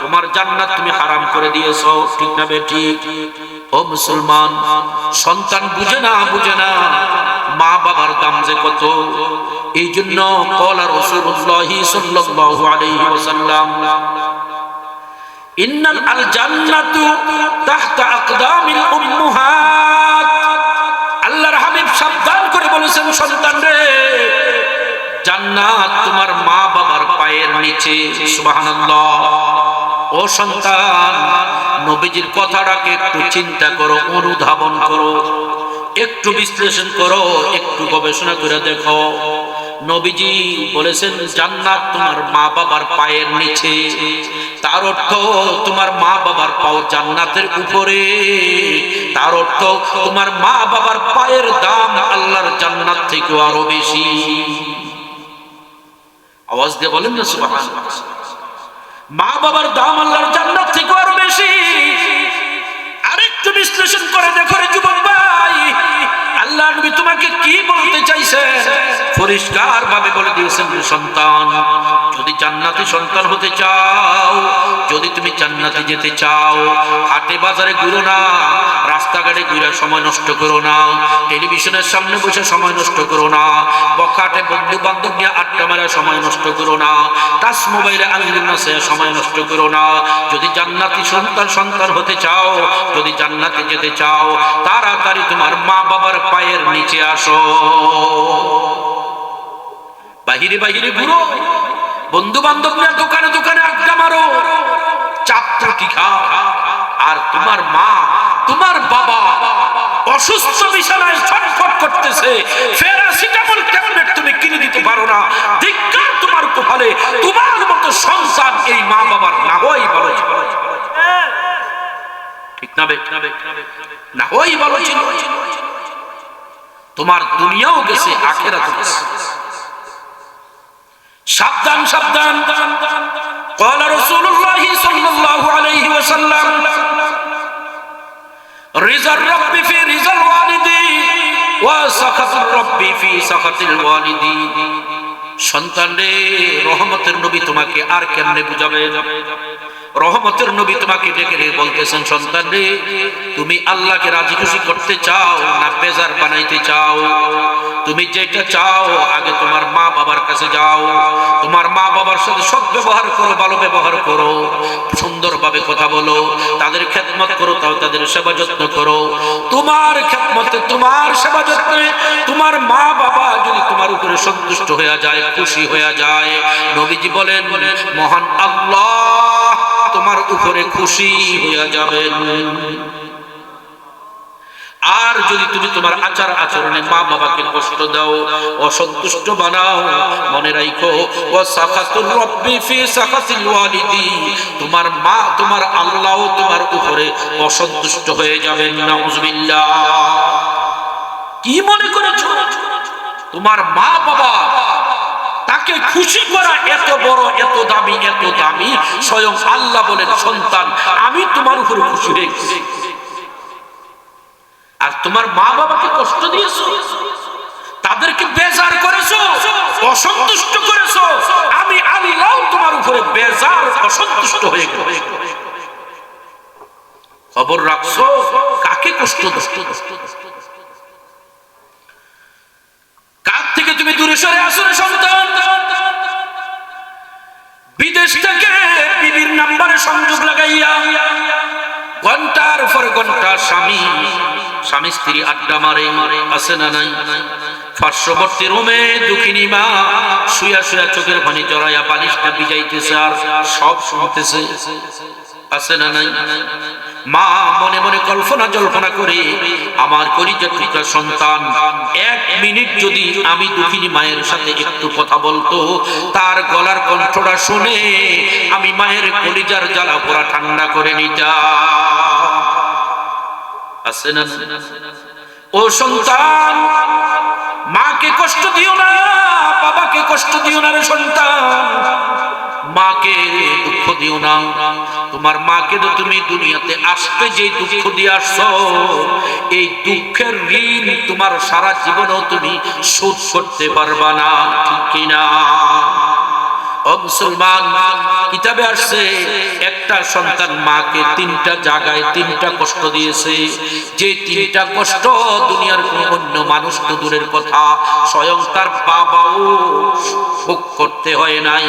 তোমার জান্নাত তুমি হারাম করে দিয়েছ। ঠিক না বেটি ও মুসলমান, সন্তান বুঝে না বুঝে না মা বাবার দাম যে কত? এই জন্য কলা রসুল্লাহি সাল্লাল্লাহু আলাইহি ওয়াসাল্লাম, ইন্নাল আল জান্নাতু তাহতা আকদামিল উম্মাহাত আল্লাহর হাবিব সাবধান করে বলেছেন, সন্তান রে, জান্নাত তোমার মা বাবার পায়ের নিচে, সুবহানাল্লাহ। ও সন্তান, নবীজির কথাটাকে একটু চিন্তা করো, অনুধাবন করো, একটু বিশ্লেষণ করো, একটু গবেষণা করে দেখো। নবীজি বলেছেন, জান্নাত তোমার মা বাবার পায়ের নিচে। তার অর্থ তোমার মা বাবার পাও জান্নাতের উপরে। তার অর্থ তোমার মা বাবার পায়ের দাম আল্লাহর জান্নাত থেকে আরও বেশি। আওয়াজ দিয়ে বলেন না, সুবহানাল্লাহ। মা বাবার দাম আল্লাহর জান্নাত থেকে আরও বেশি। আরেকটু বিশ্লেষণ করে দেখো রে যুবক ভাই। আল্লাহ নবী তোমাকে কি বলতে চাইছে? পরিষ্কার ভাবে বলে দিয়েছেন সন্তান, যদি জান্নাতি সন্তান হতে চাও, যদি তুমি জান্নাতে যেতে চাও, হাটে বাজারে ঘুরো না, রাস্তাঘাটে ঘুরে সময় নষ্ট করো না, টেলিভিশনের সামনে বসে সময় নষ্ট করো না, বখাটে বন্ধু বান্ধব নিয়ে আড্ডা মারা সময় নষ্ট করো না, টাচ মোবাইলে আঙ্গুল নাচে সময় নষ্ট করো না, যদি জান্নাতি সন্তান সন্তান হতে চাও, যদি জান্নাতে যেতে চাও, তাড়াতাড়ি তোমার মা বাবার পায়ের নিচে আসো। বাহিরে বাহিরে ঘুরো। বন্ধু বান্ধব নিয়ে দোকানে দোকানে আড্ডা মারো। চাপটি খাও। আর তোমার মা, তোমার বাবা অসুস্থ বিছানায় ছটফট করতেছে। প্যারাসিটামল ট্যাবলেট তুমি কিনে দিতে পারো না। ধিক্কার তোমার কপালে, তোমার মতো সন্তান এই মা বাবার না হই বলো ঠিক না বে? না হই বলো তোমার দুনিয়াও গেছে আখেরাত গেছে সাবধান সাবধান قال رسول الله صلى الله عليه وسلم رضا الرب في رضا الوالد وسخط الرب في سخط الوالد সন্তান রে রহমতের নবী তোমাকে আর কেমনে বুঝাবে রহমতের নবী তোমাকে ডেকে বলতেছেন, সন্তান রে, তুমি আল্লাহকে রাজি খুশি করতে চাও না বেজার বানাইতে চাও? তুমি যেটা চাও, আগে তোমার মা বাবার কাছে যাও। তোমার মা বাবার সাথে সব ব্যবহার করো, ভালো ব্যবহার করো, সুন্দরভাবে কথা বলো, তাদের খেদমত করো, তাও তাদের সেবা যত্ন করো। তোমার খেদমতে, তোমার সেবা যত্নে, তোমার মা বাবা যদি তোমার উপরে সন্তুষ্ট হয়ে যায়, খুশি হয়ে যায়, নবীজি বলেন, মহান আল্লাহ তোমার উপরে খুশি হইয়া যাবেন। আর যদি তুমি তোমার আচার আচরণে মা বাবাকে কষ্ট দাও, অসন্তুষ্ট বানাও, মনে রাখো তোমার মা, তোমার আল্লাহ তোমার উপরে অসন্তুষ্ট হয়ে যাবেন। কি মনে করেছ? তোমার মা বাবা তাকে খুশি করা এত বড়, এত দামি এত দামি, স্বয়ং আল্লাহ বলেন, সন্তান, আমি তোমার উপরে খুশি হয়ে আর তোমার মা বাবাকে কষ্ট দিয়েছ? তাদেরকে বেজার করেছ? অসন্তুষ্ট করেছ? আমি আল্লাহ তোমার উপরে বেজার, অসন্তুষ্ট হয়ে খবর রাখছো? কাকে কষ্ট কার থেকে তুমি দূরে সরে আসো রে সন্তান। বিদেশ থেকে বিবির নাম্বারে সংযোগ লাগাইয়া ঘণ্টার পর ঘণ্টা স্বামী স্বামী স্ত্রী আড্ডা মারে, আছে না নাই? পার্শ্ববর্তী রুমে দুঃখিনী মা শুয়া শুয়া চোখের পানি জড়াইয়া বালিশটা বিজাইতেছে আর সব শুনতেছে। আছে না নাই? মা মনে মনে কল্পনা জল্পনা করে, আমার টুকরা সন্তান, এক মিনিট যদি আমি দুঃখিনী মায়ের সাথে একটু কথা বলতো, তার গলার কণ্ঠটা শুনে আমি মায়ের কলিজার জ্বালা পোড়া ঠান্ডা করে নিতাম। আছে না ও সন্তান, মাকে কষ্ট দিও না, বাবাকে কষ্ট দিও না রে সন্তান মাকে দুঃখ দিও না। তোমার মাকে তো তুমি দুনিয়াতে আসতে যে দুঃখ দিয়ে আসছো, এই দুঃখের ঋণ তোমার সারা জীবনও তুমি শোধ করতে পারবা না, ঠিক কিনা? মুসলমান আসছে, একটা সন্তান মাকে তিনটা জায়গায় তিনটা কষ্ট দিয়েছে। যে কষ্ট দুনিয়ার অন্য দূরের কথা, স্বয়ং তার ভোগ করতে হয় নাই।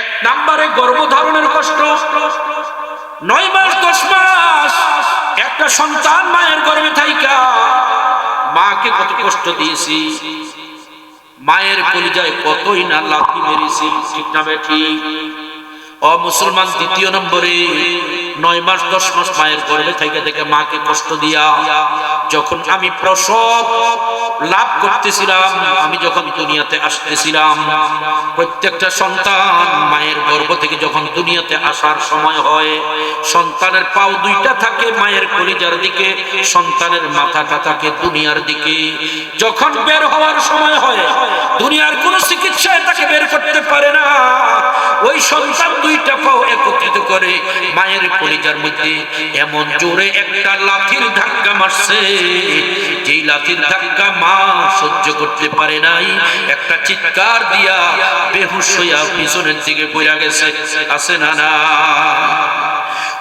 এক নম্বরে গর্ভধারণের কষ্ট। নয় মাস, দশ মাস, একটা সন্তান মায়ের গর্ভে থাইকা। মাকে কত কষ্ট দিয়েছি। মায়ের কলিজায় কতই না লাথি মেরেছি, ঠিক না ঠিক। অ, মুসলমান দ্বিতীয় নম্বরে, নয় মাস, দশ মাস মায়ের গর্ভে থেকে থেকে মাকে কষ্ট দিয়া, যখন আমি প্রসব লাভ করতেছিলাম, আমি যখন দুনিয়াতে আসতেছিলাম, প্রত্যেকটা সন্তান মায়ের গর্ভ থেকে যখন দুনিয়াতে আসার সময় হয়, সন্তানের পাও দুইটা থাকে, মায়ের কলিজার দিকে, সন্তানের মাথাটা থাকে দুনিয়ার দিকে। যখন বের হওয়ার সময় হয়, দুনিয়ার কোন চিকিৎসায় তাকে বের করতে পারে না। ওই সন্তান দুইটা পাও করে মায়ের কলিজার মধ্যে এমন জোরে একটা লাঠির ধাক্কা মারছে। যেই লাঠির ধাক্কা মা সহ্য করতে পারে নাই, একটা চিৎকার দিয়া বেহুশ হইয়া পিছনের দিকে পড়া গেছে। আছে না না?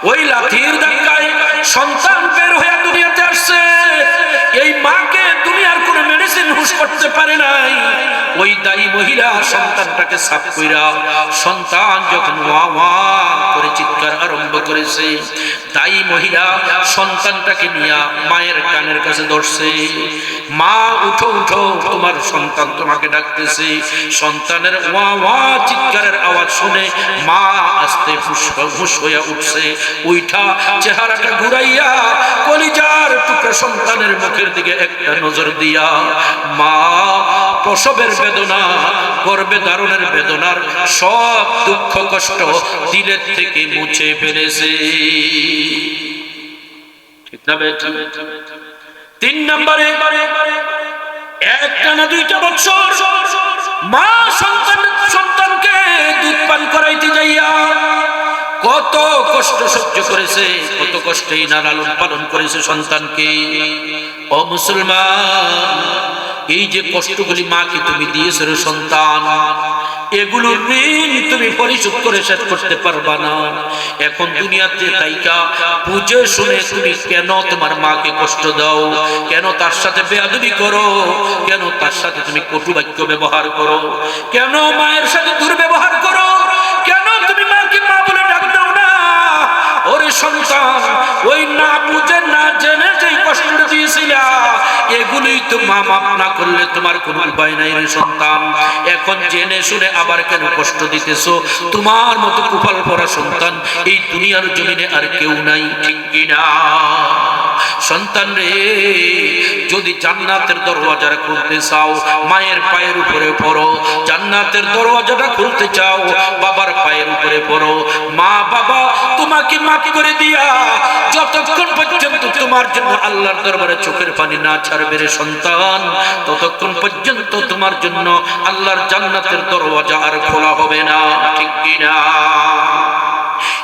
ওই লাঠির ধাক্কায় সন্তান বের হইয়া দুনিয়াতে আসছে এই মাকে দুনিয়ার কোন মেডিসিন হুশ করতে পারে নাই ওই দায়ী মহিলা সন্তানটাকে সাফ কইরা সন্তান যখন ওয়া ওয়া করে চিৎকার আরম্ভ করেছে, দায়ী মহিলা সন্তানটাকে নিয়ে মায়ের কানের কাছে ধরছে। মা, উঠো উঠো, তোমার সন্তান তোমাকে ডাকতেছে। সন্তানের ওয়া ওয়া চিৎকারের আওয়াজ শুনে মা আস্তে ফুস হইয়া উঠছে। উইঠা চেহারাটা ঘুরাইয়া কলিজার টুকরা সন্তানের মুখের দিকে একটা নজর দিয়া, মা, প্রসবের বেদনা গর্বে ধারণের বেদনার সব দুঃখ, কষ্ট দিলের থেকে মুছে ফেলেছে। ঠিক না তিন নম্বরে একটা না দুইটা বছর মা সন্তান, সন্তানকে দুধ পান করাইতে যাইয়া কত কষ্ট সহ্য করেছে, কত কষ্টেই না লালন পালন করেছে সন্তানকে। ও মুসলমান, এই যে কষ্টগুলি মাকে তুমি দিয়েছ সন্তান এগুলো ঋণ তুমি পরিশোধ করে শেষ করতে পারবা না। এখন দুনিয়াতে তাইকা, বুঝে শুনে তুমি কেন তোমার মাকে কষ্ট দাও? কেন তার সাথে বেয়াদবি করো? কেন তার সাথে তুমি কটু বাক্য ব্যবহার করো? কেন মায়ের সাথে দুর্ব্যবহার করো? কেন তুমি মাকে মা বলে ডাক দাও না? ওরে সন্তান, ওই না বুঝে না জেনে এগুলোই তো না করলে তোমার কোনো উপায় নাই সন্তান। এখন জেনে শুনে আবার কেন কষ্ট দিতেছো? তোমার মতো কুফল পড়া সন্তান এই দুনিয়ার জমিনে আর কেউ নাই, ঠিক কিনা? সন্তান রে, যদি জান্নাতের দরওয়াজা খুলতে চাও, মায়ের পায়ের উপরে পড়ো। জান্নাতের দরওয়াজাটা খুলতে চাও, বাবার পায়ের উপরে পড়ো। মা, বাবা, তোমাকে মাফ করে দিয়া, যতক্ষণ পর্যন্ত তোমার জন্য আল্লাহর দরবারে চোখের পানি না ছাড়বে রে সন্তান, ততক্ষণ পর্যন্ত তোমার জন্য আল্লাহর জান্নাতের দরওয়াজা আর খোলা হবে না। ঠিক কিনা?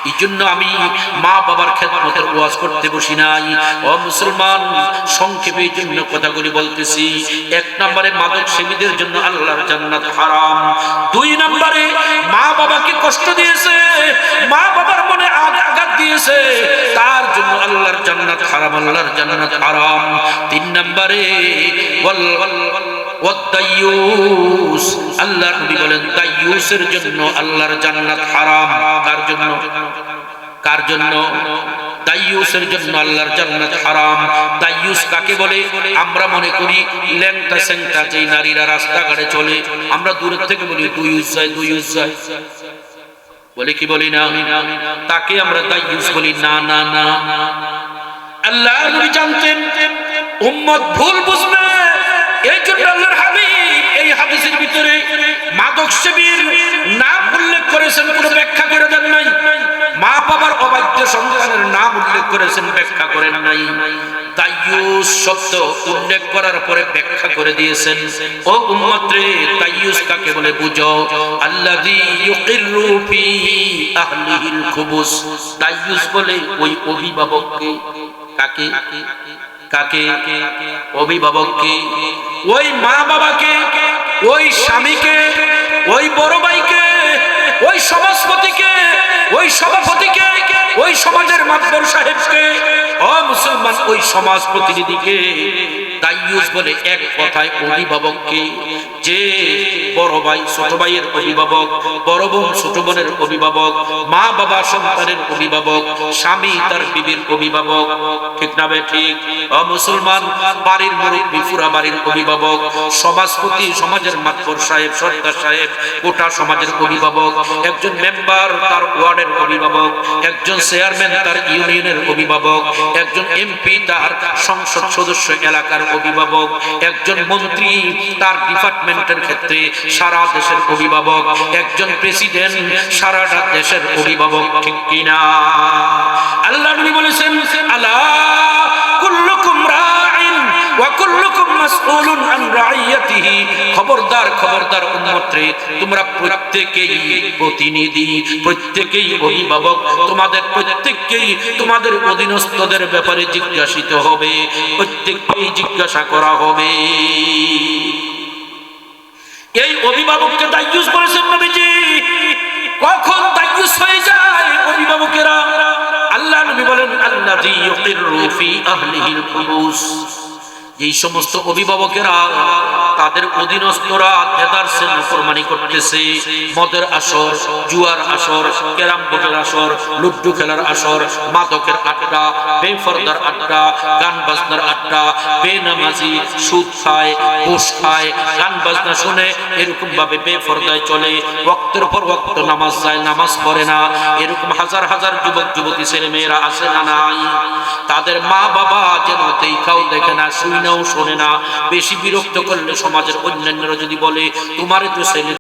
এই জন্য আমি মা বাবার খেদমতের ওয়াজ করতে বসি নাই। ও মুসলমান, সংক্ষেপে এই জন্য কথাগুলি বলতেছি। এক নম্বরে মাদক সেবীদের জন্য আল্লাহর জান্নাত হারাম। দুই নম্বরে মা বাবাকে কষ্ট দিয়েছে মা বাবার মনে আঘ- আঘাত দিয়েছে, তার জন্য আল্লাহর জান্নাত হারাম, আল্লাহর জান্নাত হারাম। তিন নম্বরে ওয়াদ্দাইয়ুস আল্লাহ নবী বলেন দাইয়ুসের জন্য আল্লাহর জান্নাত হারাম। কার জন্য? কার জন্য? দাইয়ুসের জন্য আল্লাহর জান্নাত হারাম। দাইয়ুস কাকে বলে? আমরা মনে করি, ল্যাংটা স্যাংটা যেই নারীরা রাস্তাঘাটে চলে, আমরা দূরের থেকে বলি দুই ইউজ যায় দুই ইউজ যায়। বলে কি বলি না? তাকে আমরা দাইয়ুস বলি, না না না। আল্লাহ নবী জানতেন, উম্মত ভুল বুঝবে। এই জন্য আল্লাহর হাবিব এই হাদিসের ভিতরে মাদক সেবীর নাম উল্লেখ করেছেন, কোনো ব্যাখ্যা করে দেন নাই। মা বাবার অবাধ্য সন্তানের নাম উল্লেখ করেছেন, ব্যাখ্যা করেন নাই। তাইয়ুস শব্দ উল্লেখ করার পরে ব্যাখ্যা করে দিয়েছেন, ও উম্মত রে তাইয়ুস কাকে বলে বুঝো? আল্লাযী ইউকিরু ফি আহলিহিল খুবুস। তাইয়ুস বলে, ওই অভিভাবককে কাকে? কাকে? অভিভাবককে। ওই মা বাবাকে, ওই স্বামীকে, ওই বড় ভাইকে, ওই সমাজপতিকে, ওই সভাপতিকে, ওই সমাজের মাতবর সাহেবকে। ও মুসলমান, ওই সমাজ প্রতিনিধিকে দাইয়ুস বলে এক কথায় অভিভাবককে যে বড় ভাই, ছোট ভাইয়ের অভিভাবক, বড় বোন, ছোট বোনের অভিভাবক, মা, বাবা, সন্তানের অভিভাবক, স্বামী, তার বিবির অভিভাবক। ঠিক না ঠিক? মুসলমান, বাড়ির মুরব্বী পুরা বাড়ির অভিভাবক, সমাজপতি, সমাজের মাতবর সাহেব সর্দার সাহেব গোটা সমাজের অভিভাবক, একজন মেম্বার, তার ওয়ার্ডের অভিভাবক, একজন চেয়ারম্যান, তার ইউনিয়নের অভিভাবক, একজন এমপি, তার সংসদ সদস্য এলাকার অভিভাবক, একজন মন্ত্রী, তার ডিপার্টমেন্টের ক্ষেত্রে সারা দেশের অভিভাবক, একজন প্রেসিডেন্ট সারা দেশের অভিভাবক, ঠিক কিনা? আল্লাহ নবী বলেছেন, আলা কুল্লুকুম রাইন ওয়া কুল্লুকুম মাসউলুন আন রাইয়াতিহি। খবরদার খবরদার উম্মতরে, তোমরা প্রত্যেকেই প্রতিনিধি অভিভাবক। তোমাদের তোমাদের অধীনস্থদের ব্যাপারে জিজ্ঞাসিত হবে, প্রত্যেককেই জিজ্ঞাসা করা হবে। এই অভিভাবককে দায়ুস করেছেন নবীজি। কখন দায়ুস হয়ে যায় অভিভাবকেরা? আল্লাহ নবী বলেন আল্লাযী এই সমস্ত অভিভাবকেরা তাদের অধীনস্থরা দেদারসে নাফরমানি করতেছে। মদের আসর, জুয়ার আসর, ক্যারাম বোর্ডের আসর, লুড্ডু খেলার আসর, মাদকের আড্ডা, বেফরদার আড্ডা, গান বাজনার আড্ডা, বেনামাজি, সুদ খায়, ঘুষ খায়, গান বাজনা শুনে এরকম ভাবে বেফরদায় চলে। ওয়াক্তের পর ওয়াক্ত নামাজ যায়, নামাজ পড়ে না। এরকম হাজার হাজার যুবক, যুবতী ছেলে মেয়েরা আসে না নাই? তাদের মা বাবা যেন দেখে না শুই শোনে না। বেশি বিরক্ত করলে সমাজের অন্যান্যরা যদি বলে তোমারে তো